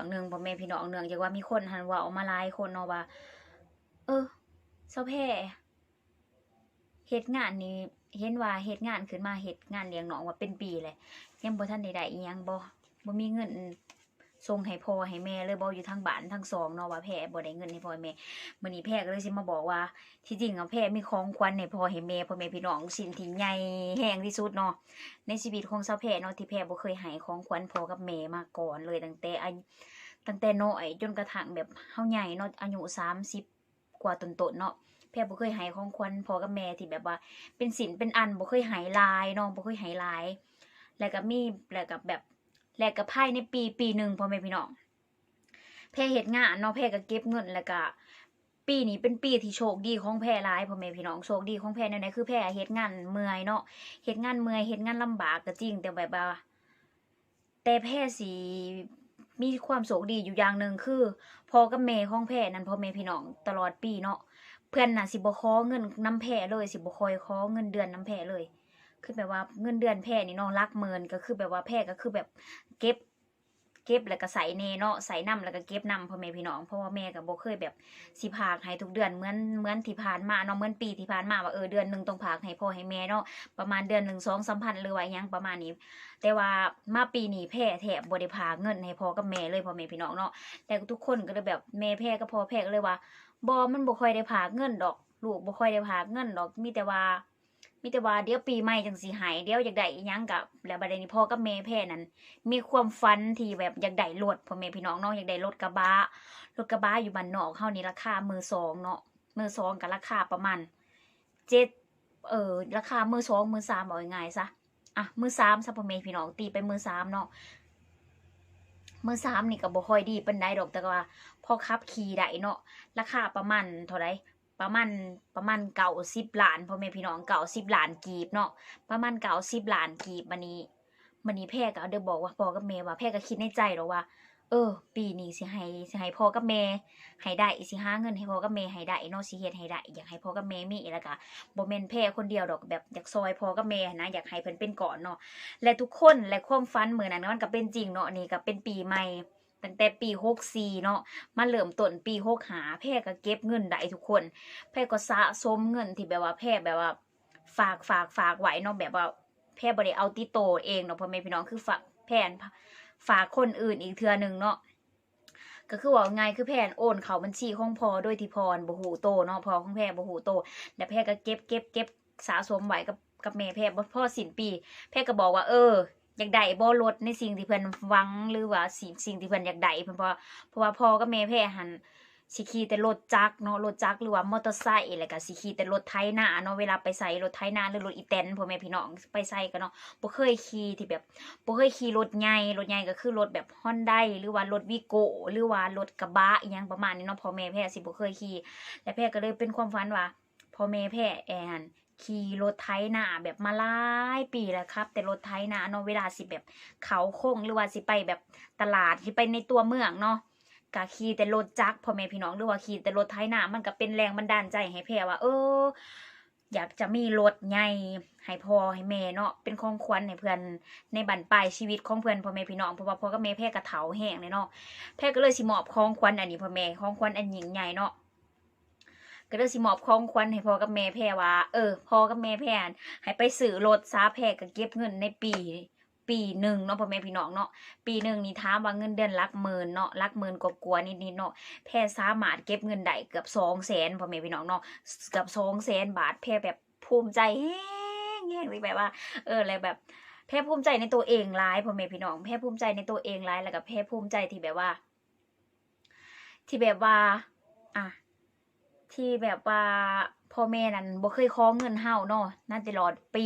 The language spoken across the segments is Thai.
องเนื่องจากว่ามีคนหันว่าออกมาหลายคนเนาะว่า เออเซาแพ่เฮ็ดงานนี่เห็นว่าเฮ็ดงานขึ้นมาเฮ็ดงานเลี้ยงน้องว่าเป็นปีเลยยังบ่ทันได้ได้อีหยังบ่บ่มีเงินส่งให้พ่อให้แม่เลยบ่อยู่ทางบ้านทั้งสองเนาะว่าแพ่บ่ได้เงินให้พ่อแม่มื้อนี้แพ่ก็เลยสิมาบอกว่า ที่จริงอะแพ่มีของขวัญให้พ่อให้แม่พ่อแม่พี่น้องสิ่งที่ใหญ่แห้งที่สุดเนาะในชีวิตของสาวแพ่เนาะที่แพ่บ่เคยให้ของขวัญพ่อกับแม่มาก่อนเลยตั้งแต่อา ตั้งแต่น้อยจนกระทั่งแบบเฮาใหญ่เนาะอายุ30กว่าต้นๆเนาะแพร่บ่เคยให้ของขวัญพ่อกับแม่ที่แบบว่า เป็นสินเป็นอันบ่เคยห้หลายเนาะบ่เคยห้หลาย แล้วก็มีแล้วก็แบบแล้วก็ภายในปีปีหนึ่งพ่อแม่พี่น้องแพร่เฮ็ดงานเนาะแพ่ก็เก็บเงินแล้วก็ปีนี้เป็นปีที่โชคดีของแพรหลายพ่อแม่พี่น้องโชคดีของแพรในๆคือแพรเฮ็ดงานเมื่อยเนาะเฮ็ดงานเมื่อยเฮ็ดงานลำบากก็จริงแต่แบบว่าแต่แพรสิ มีความโชคดีอยู่อย่างหนึ่งคือพ่อกับแม่ของแพรนั้นพ่อแม่พี่น้องตลอดปีเนาะเพื่อนน่ะสิบ่ขอเงินน้ำแพรเลยสิบ่คอยขอเงินเดือนน้ำแพรเลย คือแบบว่าเงินเดือนแพรนี่น้องรักเมินก็คือแบบว่าแพรก็คือแบบเก็บ เก็บแล้วก็ใส่เนเนาะใส่น้ำแล้วก็เก็บน้ำพ่อแม่พี่น้องเพราะว่าแม่ก็บ่เคยแบบสิพากให้ทุกเดือนเหมือนเหมือนที่ผ่านมาเนาะเหมือนปีที่ผ่านมาว่าเออเดือนหนึ่งต้องพากให้พ่อให้แม่เนาะประมาณเดือนหนึ่งสองสามพันหรือว่ายังประมาณนี้ แต่ว่ามาปีนี้แพ่แถบบ่ได้พาเงินให้พ่อกับแม่เลยพ่อแม่พี่น้องเนาะแต่ทุกคนก็เลยแบบแม่แพ่กับพ่อแพ่ก็เลยว่าบ่มันบ่ค่อยได้พากเงินดอกลูกบ่ค่อยได้พากเงินดอกมีแต่ว่า มีแต่ว่าเดี๋ยวปีใหม่จังสิหายเดี๋ยวอยากได้อีหยังกับแล้วบัดนี้พ่อกับแม่แพ่นั้น มีความฝันที่แบบอยากได้รถพ่อแม่พี่น้องเนาะอยากได้รถกระบะรถกระบะอยู่บ้านนอกเฮานี่ราคามือสองเนาะมือสองกับราคาประมาณเจ็ดเออราคามือสองมือสามเอาง่ายซะอะมือสามซะพ่อแม่พี่น้องตีไปมือสามเนาะมือสามนี่ก็บ่ค่อยดีปานใดดอกแต่ว่าพอขับขี่ได้เนาะราคาประมาณเท่าไหร่ ประมาณประมาณเก่าสิบล้านพ่อแม่พี่น้องเก่าสิบล้านกีบเนาะประมาณเก่าสิบล้านกีบมันนี้มันนี้แพ่ก็เดอบอกว่าพ่อกับแม่ว่าแพ่ก็คิดในใจหรอว่า เออ ปีนี้สิให้สิให้พ่อกับแม่ให้ได้สิหาเงินให้พ่อกับแม่ให้ได้เนาะสิเฮ็ดให้ได้อยากให้พ่อกับแม่มีแล้วก็บ่แม่นแพ่คนเดียวดอกแบบอยากซอยพ่อกับแม่นะอยากให้เพิ่นเป็นก่อนเนาะและทุกคนและความฝันเหมื้อนั้นมันก็เป็นจริงเนาะนี่ก็เป็นปีใหม่ ตั้งแต่ปี64เนาะมาเริ่มต้นปีหกหาแพ่ก็เก็บเงินได้ทุกคน แพ่ก็สะสมเงินที่แบบว่าแพ่แบบว่า ฝากฝากฝากไว้เนาะแบบว่า แพ่บ่ได้เอาติโตเองเนาะพ่อแม่พี่น้องคือฝากแพ่ฝากคนอื่นอีกเทื่อหนึงเนาะก็คือว่าไงคือแพร่นโอนเขาบัญชีของพอโดยที่พรบ่ฮู้โตเนาะพอของแพร่บ่ฮู้โตแล้วแพร่ก็เก็บเก็บเก็บสะสมไว้กับกับแม่แพร่บ่พอสิ้นปี แพร่ก็บอกว่าเออ อยากได้บ่ลดในสิ่งที่เพิ่นหวังหรือว่าสิ่งสิ่งที่เพิ่นอยากได้เพิ่นเพราะเพราะว่าพ่อกับแม่แพ่หันสิขี่แต่รถจักรเนาะรถจักรหรือว่ามอเตอร์ไซค์แล้วก็สิขี่แต่รถไถนาเนาะเวลาไปใส่รถไถนาหรือรถอีแตนพ่อแม่พี่น้องไปใส่กันเนาะบ่เคยขี่ที่แบบบ่เคยขี่รถใหญ่รถใหญ่ก็คือรถแบบ Hyundai หรือว่ารถวิโกหรือว่ารถกระบะอีหยังประมาณนี้เนาะพ่อแม่แพ่สิบ่เคยขี่และแพ่ก็เลยเป็นความฝันว่าพ่อแม่แพ่แอน ขี่รถไถนาแบบมาหลายปีแล้วครับ แต่รถไถนาเนาะเวลาสิแบบเขาโค้งหรือว่าสิไปแบบตลาดสิไปในตัวเมืองเนาะกะขี่แต่รถจักรพ่อแม่พี่น้องหรือว่าขี่แต่รถไถนามันก็เป็นแรงบันดาลใจให้แพรว่า เออ อยากจะมีรถใหญ่ให้พ่อให้แม่เนาะเป็นของขวัญให้เพื่อนในบันปลายชีวิตของเพื่อนพ่อแม่พี่น้องเพราะว่าพ่อกับแม่แพรกระเถาแห้งเลยเนาะแพรก็เลยสิมอบของขวัญอันนี้พ่อแม่ของขวัญอันยิ่งใหญ่เนาะ ก็เลยสิมอบของขวัญให้พ่อกับแม่แพรว่า เออพ่อกับแม่แพรให้ไปซื้อรถซาแพรก็เก็บเงินในปี ปีหนึ่งเนาะพ่อแม่พี่น้องเนาะปีหนึ่งนี่ถามว่าเงินเดือนลักหมื่นเนาะลักหมื่นกว่าๆนิดเนาะแพรสามารถเก็บเงินได้เกือบสองแสนพ่อแม่พี่น้องเนาะเกือบสองแสนบาทแพรแบบภูมิใจแห้งแห้งเลยแบบว่า เอออะไรแบบแพรภูมิใจในตัวเองร้ายพ่อแม่พี่น้องแพรภูมิใจในตัวเองร้ายแล้วก็แพรภูมิใจที่แบบว่า ที่แบบว่า อะ ที่แบบว่าพ่อแม่นั้นบ่เคยขอเงินเฮาเนาะนั่นตลอดปี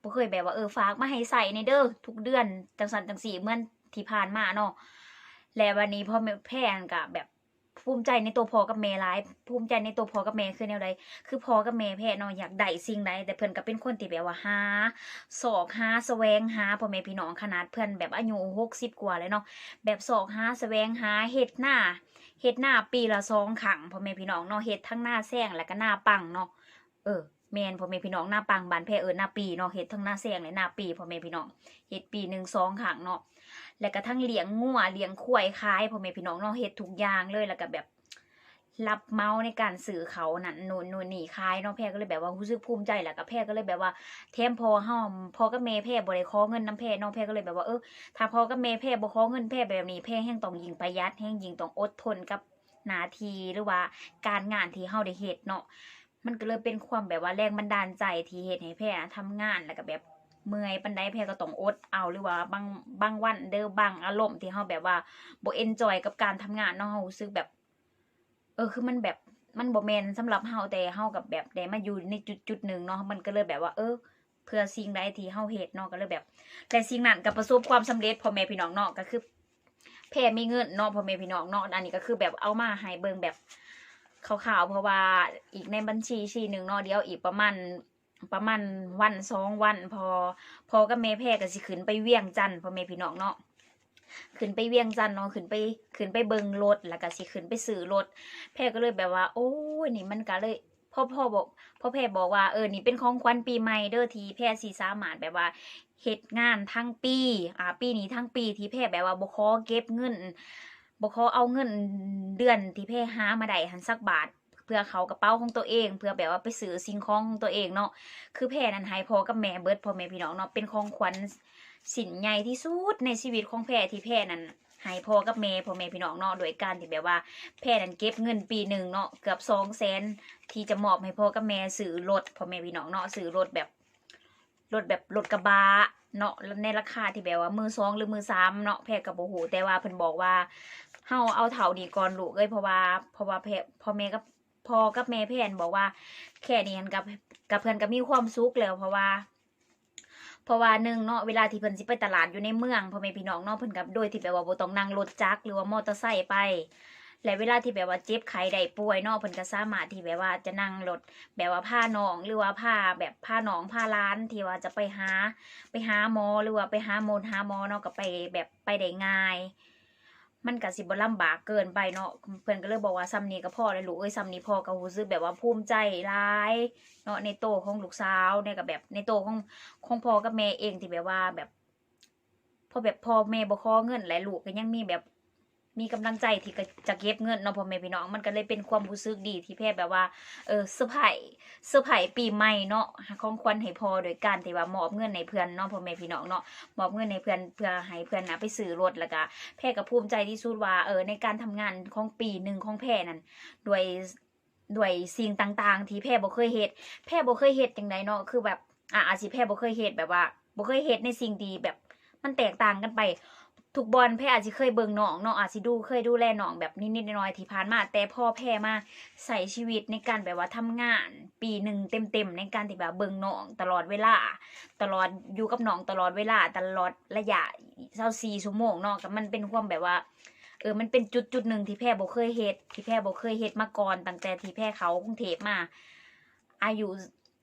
บ่เคยแบบว่าเออฝากมาให้ใส่ในเด้อทุกเดือนจังสันจังสี่เมื่อนที่ผ่านมาเนาะและวันนี้พ่อแม่แพนก็แบบ ภูมิใจในตัวพ่อกับแม่หลายภูมิใจในตัวพ่อกับแม่คือแนวใดคือพ่อกับแม่แพนเนาะอยากได้สิ่งใดแต่เพิ่อนก็เป็นคนที่แบบว่าหาสอกหาแสวงหาพ่อแม่พี่น้องขนาดเพิ่อนแบบอายุ60กว่าแล้วเนาะแบบสอกหาแสวงหาเฮ็ดหน้าเฮ็ดหน้าปีละสองครั้งพ่อแม่พี่น้องเนาะเฮ็ดทั้งหน้าแซงแล้วก็หน้าปังเนาะเออแม่นพ่อแม่พี่น้องหน้าปังบานแพเอิ้นหน้าปีเนาะเฮ็ดทั้งหน้าแซงและหน้าปีพ่อแม่พี่น้องเฮ็ดปีหนึ่งสองครั้งเนาะ แล้วก็ทั้งเลี้ยงงัวเลี้ยงควายขายพ่อแม่พี่น้องเนาะเฮ็ดทุกอย่างเลยแล้วก็แบบรับเมาในการสื่อเขานั่นนู่นนู่นนี่คายเนาะแพรก็เลยแบบว่ารู้สึกภูมิใจแหละกับแพรก็เลยแบบว่าแถมพอเฮาพอกับแม่แพรบ่ได้ขอเงินน้ำแพรน้องแพรก็เลยแบบว่าเออถ้าพอกับแม่แพรบ่ขอเงินแพรแบบนี้แพรแห่งต้องยิงประหยัดแห่งยิงต้องอดทนกับนาทีหรือว่าการงานที่เฮาได้เฮ็ดเนาะมันก็เลยเป็นความแบบว่าแรงบันดาลใจที่เฮ็ดให้แพรทำงานแล้วก็แบบ เมื่อยปานใดแพรก็ต้องอดเอาหรือว่าบางบางวันเด้อบางอารมณ์ที่เฮาแบบว่าบ่เอนจอยกับการทำงานเนาะเฮารู้สึกแบบ เออคือมันแบบมันบ่แมนสำหรับเฮาแต่เฮากับแบบได้มาอยู่ในจุดจุดหนึ่งเนาะมันก็เลยแบบว่า เออ เพื่อสิ่งใดที่เฮาเฮ็ดเนาะก็เลยแบบ แต่สิ่งนั้นก็ประสบความสำเร็จพ่อแม่พี่น้องเนาะก็คือแพ่มีเงินเนาะพ่อแม่พี่น้องเนาะอันนี้ก็คือแบบเอามาให้เบิ่งแบบคร่าวๆเพราะว่าอีกในบัญชีชีหนึ่งเนาะเดี๋ยวอีกประมาณ ประมาณวันสองวัน พอ พอกับแม่แพ่ก็สิขึ้นไปเวียงจันทน์พ่อแม่พี่น้องเนาะขึ้นไปเวียงจันทน์เนาะขึ้นไปขึ้นไปเบิงรถแล้วก็สิขึ้นไปซื้อรถแพรก็เลยแบบว่า โอ้ยนี่มันก็เลยพ่อพ่อบอกพ่อแพรบอกว่าเออนี่เป็นของขวัญปีใหม่เด้อทีแพรสีสามารถแบบว่าเฮ็ดงานทั้งปีอ่าปีนี้ทั้งปีที่แพรแบบว่าบ่ขอเก็บเงินบ่ขอเอาเงินเดือนที่แพรหามาได้หันสักบาท เพื่อเขากระเป๋าของตัวเอง เพื่อแบบว่าไปซื้อสิ่งของของตัวเองเนาะคือแพรนั้นให้พ่อกับแม่เบิร์ดพ่อแม่พี่น้องเนาะเป็นของขวัญสินใหญ่ที่สุดในชีวิตของแพรที่แพรนั้นให้พ่อกับแม่พ่อแม่พี่น้องเนาะโดยการที่แบบว่า แพรนั้นเก็บเงินปีหนึ่งเนาะเกือบสองแสนที่จะมอบให้พ่อกับแม่ซื้อรถพ่อแม่พี่น้องเนาะซื้อรถแบบรถแบบรถกระบะเนาะในราคาที่แบบว่ามือสองหรือมือสามเนาะแพรกับโอ้โหแต่ว่าเพิ่นบอกว่าเฮาเอาเท่านี้ก่อนลูกเอ้ยเพราะว่าเพราะว่าแพรพ่อแม่กับ พอกับแม่แพนบอกว่า แค่นี้กับกับเพิ่นก็มีความสุขแล้วเพราะว่าเพราะว่าหนึ่งเนาะเวลาที่เพิ่นสิไปตลาดอยู่ในเมืองพ่อแม่พี่น้องเนาะเพิ่นกับโดยที่แบบว่าบ่ต้องนั่งรถจักรหรือว่ามอเตอร์ไซค์ไป และเวลาที่แบบว่าเจ็บไข้ได้ป่วยเนาะเพิ่นก็สามารถที่แบบว่าจะนั่งรถแบบว่าพาน้องหรือว่าพาแบบพาน้องพาหล้านที่ว่าจะไปหาไปหาหมอหรือว่าไปหาหมอหาหมอเนาะก็ไปแบบไปได้ง่าย มันก็สิบ่ลำบากเกินไปเนาะเพื่อนก็เลยบอกว่าซัมนี้ก็พอแล้วลูกเอ้ยซัมนี้พอก็รู้สึกแบบว่าภูมิใจร้ายเนาะในโตของลูกสาวในกับแบบในโตของของพ่อกับแม่เองที่แบบว่าแบบพอแบบพ่อแม่บ่ขอเงินและลูกก็ยังมีแบบ มีกำลังใจที่จะเก็บเงินเนาะพ่อแม่พี่น้องมันก็เลยเป็นความรู้สึกดีที่แพ่แบบว่า เออเซอร์ไพส์เซอร์ไพปีใหม่เนาะของขวัญให้พอโดยการที่ว่ามอบเงินในเพื่อนเนาะพ่อแม่พี่น้องเนาะมอบเงินในเพื่อนเพื่อให้เพื่อนนะไปซื้อรถแล้วก็แพ่ก็ภูมิใจที่สุดว่าเออในการทำงานของปีหนึ่งของแพ่นั้นด้วยด้วยสิ่งต่างๆ ที่แพ่บ่เคยเฮ็ดแพ่บ่เคยเฮ็ดจังไดเนาะคือแบบอะอาจสิแพ่บ่เคยเฮ็ดแบบว่าบ่เคยเฮ็ดในสิ่งดีแบบมันแตกต่างกันไป ทุกบอลแพ่อาจจะเคยเบิ่งน้องเนาะอาจจะดูเคยดูแลน้องแบบนิดๆน้อยๆที่ผ่านมา แต่พ่อแพ่มาใส่ชีวิตในการแบบว่าทำงาน ปีหนึ่งเต็มๆในการที่แบบเบิ่งน้องตลอดเวลา ตลอดอยู่กับน้องตลอดเวลา ตลอดระยะ24ชั่วโมงเนาะก็มันเป็นความแบบว่าเออ มันเป็นจุดจุดหนึ่งที่แพ่บ่เคยเฮ็ดที่แพ่บ่เคยเฮ็ดมาก่อนตั้งแต่ที่แพ่เขากรุงเทพมา อายุ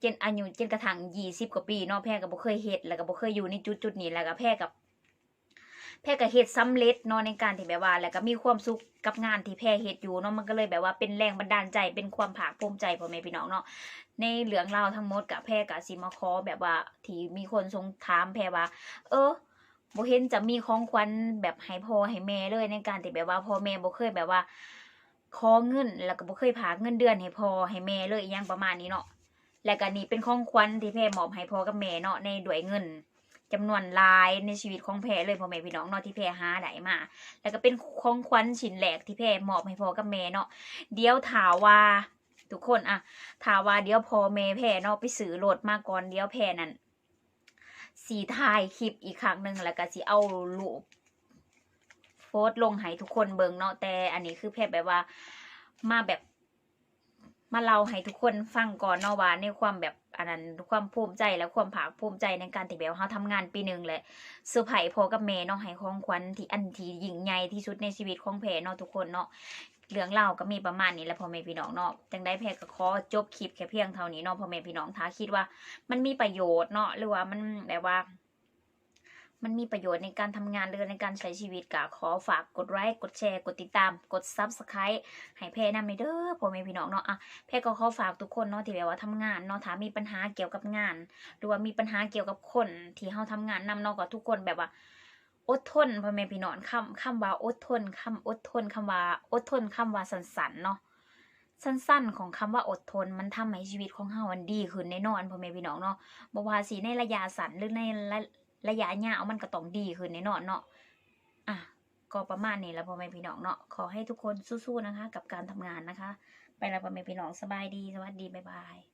เจนอายุเจนกระทั่ง20กว่าปีเนาะแพ่ก็บ่เคยเฮ็ดแล้วก็บ่เคยอยู่ในจุดจุดนี้แล้วก็แพ่กับ แพรก็เฮ็ดสำเร็จเนาะในการที่แบบว่า แล้วก็มีความสุขกับงานที่แพรเฮ็ดอยู่เนาะมันก็เลยแบบว่าเป็นแรงบันดาลใจเป็นความภาคภูมิใจพ่อแม่พี่น้องเนาะในเรื่องเราทั้งหมดกับแพรก็สิมาขอแบบว่าที่มีคนทรงถามแพรว่า เออบ่เห็นจะมีของขวัญแบบให้พ่อให้แม่เลยในการที่แบบว่าพ่อแม่บ่เคยแบบว่าขอเงินแล้วก็บ่เคยผากเงินเดือนให้พ่อให้แม่เลยอหยังประมาณนี้เนาะแล้วก็นี่เป็นของขวัญที่แพรมอบให้พ่อกับแม่เนาะในด้วยเงิน จำนวนลายในชีวิตของแพรเลยพ่อแม่พี่น้องเนาะที่แพรหาได้มา แล้วก็เป็นของขวัญชิ้นแรกที่แพรมอบให้พ่อกับแม่เนาะเดี๋ยวถาว่าทุกคนอะถาว่าเดี๋ยวพ่อแม่แพรเนาะไปซื้อรถมาก่อนเดี๋ยวแพรนั่นสีถ่ายคลิปอีกครั้งหนึ่งแล้วก็สิเอารูปโพสต์ลงให้ทุกคนเบิ่งเนาะแต่อันนี้คือแพรแบบว่ามาแบบ มาเล่าให้ทุกคนฟังก่อนเนาะว่าในความแบบอันนั้นความภูมิใจและความภาคภูมิใจในการที่แบบเราทำงานปีหนึ่งและเซอร์ไพรส์พ่อกับแม่เนาะให้ของขวัญที่อันที่ยิ่งใหญ่ที่สุดในชีวิตของแพรเนาะทุกคนเนาะเรื่องเล่าก็มีประมาณนี้แหละพ่อแม่พี่น้องเนาะจังได้แพรก็ขอจบคลิปแค่เพียงเท่านี้เนาะพ่อแม่พี่น้องถ้าคิดว่ามันมีประโยชน์เนาะหรือว่ามันแบบว่า มันมีประโยชน์ในการทำงานหรือในการใช้ชีวิตก็ขอฝากกดไลค์กดแชร์ กดติดตาม กด Subscribe ให้แพรนำในเด้อพ่อแม่พี่น้องเนาะอะแพรก็ขอฝากทุกคนเนาะที่แบบว่าทำงานเนาะถ้ามีปัญหาเกี่ยวกับงาน หรือว่ามีปัญหาเกี่ยวกับคนที่เฮาทำงานนำเนาะก็ทุกคนแบบว่าอดทนพ่อแม่พี่น้องคำคำว่าอดทนคำอดทนคำว่าอดทนคำว่าสั้นๆเนาะสั้นๆ ของคำว่าอดทนมันทำให้ชีวิตของเฮามันดีขึ้นแน่นอนพ่อแม่พี่น้องเนาะบ่ว่าสิในระยะสั้นหรือใน ระระยะยาวมันก็ต้องดีขึ้นแน่นอนเนาะอะก็ประมาณนี้แล้วพ่อแม่พี่น้องเนาะขอให้ทุกคนสู้ๆนะคะ กับการทำงานนะคะ ไปแล้วพ่อแม่พี่น้องสบายดีสวัสดีบ๊ายบาย